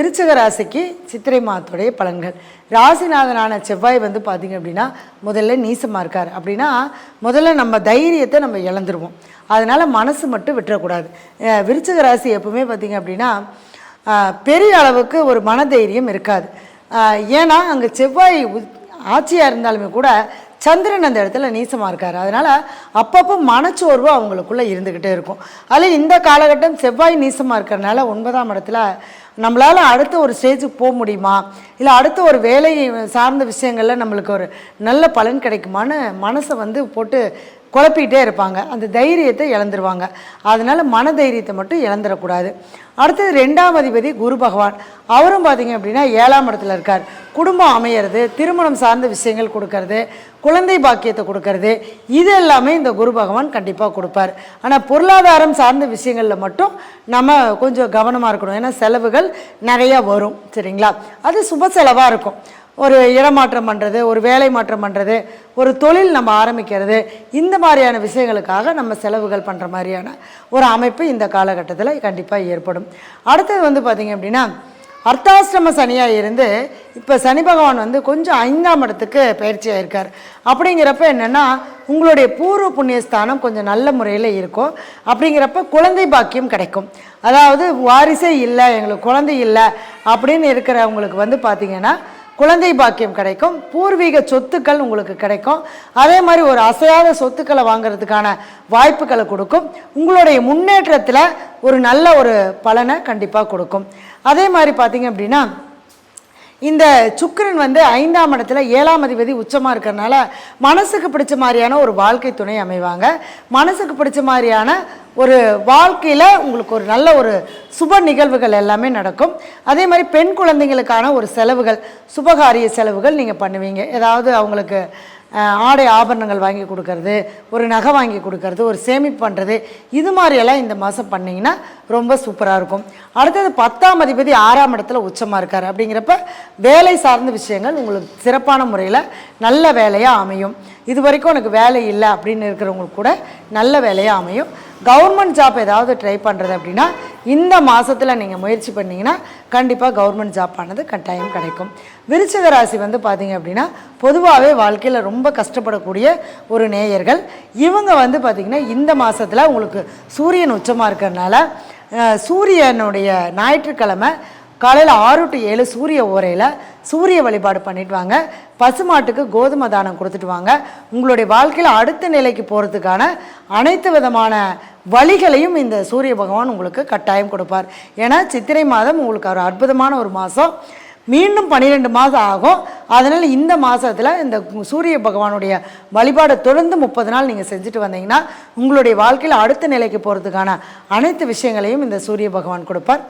விருச்சக ராசிக்கு சித்திரை மாதத்துடைய பலன்கள். ராசிநாதனான செவ்வாய் வந்து பார்த்திங்க அப்படின்னா முதல்ல நீசமாக இருக்கார். அப்படின்னா முதல்ல நம்ம தைரியத்தை நம்ம இழந்துருவோம். அதனால் மனசு மட்டும் விட்டுறக்கூடாது. விருச்சக ராசி எப்பவுமே பார்த்தீங்க அப்படின்னா பெரிய அளவுக்கு ஒரு மனதைரியம் இருக்காது. ஏன்னா அங்கே செவ்வாய் ஆட்சியாக இருந்தாலுமே கூட சந்திரன் அந்த இடத்துல நீசமாக இருக்கார். அதனால் அப்பப்போ மனச்சோர்வு அவங்களுக்குள்ளே இருந்துக்கிட்டே இருக்கும். அதில் இந்த காலகட்டம் செவ்வாய் நீசமாக இருக்கிறனால ஒன்பதாம் இடத்துல நம்மளால் அடுத்த ஒரு ஸ்டேஜுக்கு போக முடியுமா? இல்லை அடுத்த ஒரு வேலை சார்ந்த விஷயங்களில் நம்மளுக்கு ஒரு நல்ல பலன் கிடைக்குமான்னு மனசை வந்து போட்டு குழப்பிக்கிட்டே இருப்பாங்க. அந்த தைரியத்தை இழந்துருவாங்க. அதனால் மன தைரியத்தை மட்டும் இழந்துடக்கூடாது அடுத்தது ரெண்டாம் அதிபதி குரு பகவான். அவரும் பார்த்திங்க அப்படின்னா ஏழாம் இடத்துல இருக்கார். குடும்பம் அமையிறது திருமணம் சார்ந்த விஷயங்கள் கொடுக்கறது குழந்தை பாக்கியத்தை கொடுக்கறது இது எல்லாமே இந்த குரு பகவான் கண்டிப்பாக கொடுப்பார். ஆனால் பொருளாதாரம் சார்ந்த விஷயங்களில் மட்டும் நம்ம கொஞ்சம் கவனமாக இருக்கணும். ஏன்னா செலவுகள் நிறையா வரும். சரிங்களா? அது சுப செலவாக இருக்கும். ஒரு இடமாற்றம் பண்ணுறது ஒரு வேலை மாற்றம் பண்ணுறது ஒரு தொழில் நம்ம ஆரம்பிக்கிறது இந்த மாதிரியான விஷயங்களுக்காக நம்ம செலவுகள் பண்ணுற மாதிரியான ஒரு அமைப்பு இந்த காலகட்டத்தில் கண்டிப்பாக ஏற்படும். அடுத்தது வந்து பார்த்திங்க அப்படின்னா அர்த்தாசிரம சனியாக இருந்து இப்போ சனி பகவான் வந்து கொஞ்சம் ஐந்தாம் இடத்துக்கு பயிற்சி ஆகிருக்கார் அப்படிங்கிறப்ப என்னென்னா உங்களுடைய பூர்வ புண்ணியஸ்தானம் கொஞ்சம் நல்ல முறையில் இருக்கும். அப்படிங்கிறப்ப குழந்தை பாக்கியம் கிடைக்கும். அதாவது வாரிசே இல்லை எங்களுக்கு குழந்தை இல்லை அப்படின்னு இருக்கிறவங்களுக்கு வந்து பார்த்திங்கன்னா குழந்தை பாக்கியம் கிடைக்கும் பூர்வீக சொத்துக்கள் உங்களுக்கு கிடைக்கும். அதே மாதிரி ஒரு அசையாத சொத்துக்களை வாங்குறதுக்கான வாய்ப்புகளை கொடுக்கும். உங்களுடைய முன்னேற்றத்தில் ஒரு நல்ல ஒரு பலனை கண்டிப்பாக கொடுக்கும். அதே மாதிரி பார்த்தீங்க அப்படின்னா இந்த சுக்கரன் வந்து ஐந்தாம் இடத்துல ஏழாம் அதிபதி உச்சமாக இருக்கிறனால மனசுக்கு பிடிச்ச மாதிரியான ஒரு வாழ்க்கை துணை அமைவாங்க. மனசுக்கு பிடிச்ச மாதிரியான ஒரு வாழ்க்கையில் உங்களுக்கு ஒரு நல்ல ஒரு சுப நிகழ்வுகள் எல்லாமே நடக்கும். அதே மாதிரி பெண் குழந்தைங்களுக்கான ஒரு செலவுகள் சுபகாரிய செலவுகள் நீங்கள் பண்ணுவீங்க. ஏதாவது அவங்களுக்கு ஆடை ஆபரணங்கள் வாங்கி கொடுக்கறது ஒரு நகை வாங்கி கொடுக்கறது ஒரு சேமிப்பு பண்ணுறது இது மாதிரியெல்லாம் இந்த மாதம் பண்ணிங்கன்னா ரொம்ப சூப்பராக இருக்கும். அடுத்தது பத்தாம் அதிபதி ஆறாம் இடத்துல உச்சமாக இருக்கார். அப்படிங்கிறப்ப வேலை சார்ந்த விஷயங்கள் உங்களுக்கு சிறப்பான முறையில் நல்ல வேலையாக அமையும். இது வரைக்கும் எனக்கு வேலை இல்லை அப்படின்னு இருக்கிறவங்களுக்கு கூட நல்ல வேலையாக அமையும். கவர்மெண்ட் ஜாப் ஏதாவது ட்ரை பண்ணுறது அப்படின்னா இந்த மாதத்தில் நீங்கள் முயற்சி பண்ணீங்கன்னா கண்டிப்பாக கவர்மெண்ட் ஜாப் ஆனது கட்டாயம் கிடைக்கும். விருச்சிக ராசி வந்து பார்த்தீங்க அப்படின்னா பொதுவாகவே வாழ்க்கையில் ரொம்ப கஷ்டப்படக்கூடிய ஒரு நேயர்கள். இவங்க வந்து பார்த்திங்கன்னா இந்த மாதத்தில் உங்களுக்கு சூரியன் உச்சமாக இருக்கிறதுனால சூரியனுடைய ஞாயிற்றுக்கிழமை காலையில் ஆறு டு ஏழு சூரிய ஓரையில் சூரிய வழிபாடு பண்ணிட்டு வாங்க. பசுமாட்டுக்கு கோதுமை தானம் கொடுத்துட்டு வாங்க. உங்களுடைய வாழ்க்கையில் அடுத்த நிலைக்கு போகிறதுக்கான அனைத்து விதமான வழிகளையும் இந்த சூரிய பகவான் உங்களுக்கு கட்டாயம் கொடுப்பார். ஏன்னா சித்திரை மாதம் உங்களுக்கு ஒரு அற்புதமான ஒரு மாதம் மீண்டும் பன்னிரெண்டு மாதம் ஆகும். அதனால் இந்த மாதத்தில் இந்த சூரிய பகவானுடைய வழிபாடை தொடர்ந்து முப்பது நாள் நீங்கள் செஞ்சுட்டு வந்தீங்கன்னா உங்களுடைய வாழ்க்கையில் அடுத்த நிலைக்கு போகிறதுக்கான அனைத்து விஷயங்களையும் இந்த சூரிய பகவான் கொடுப்பார்.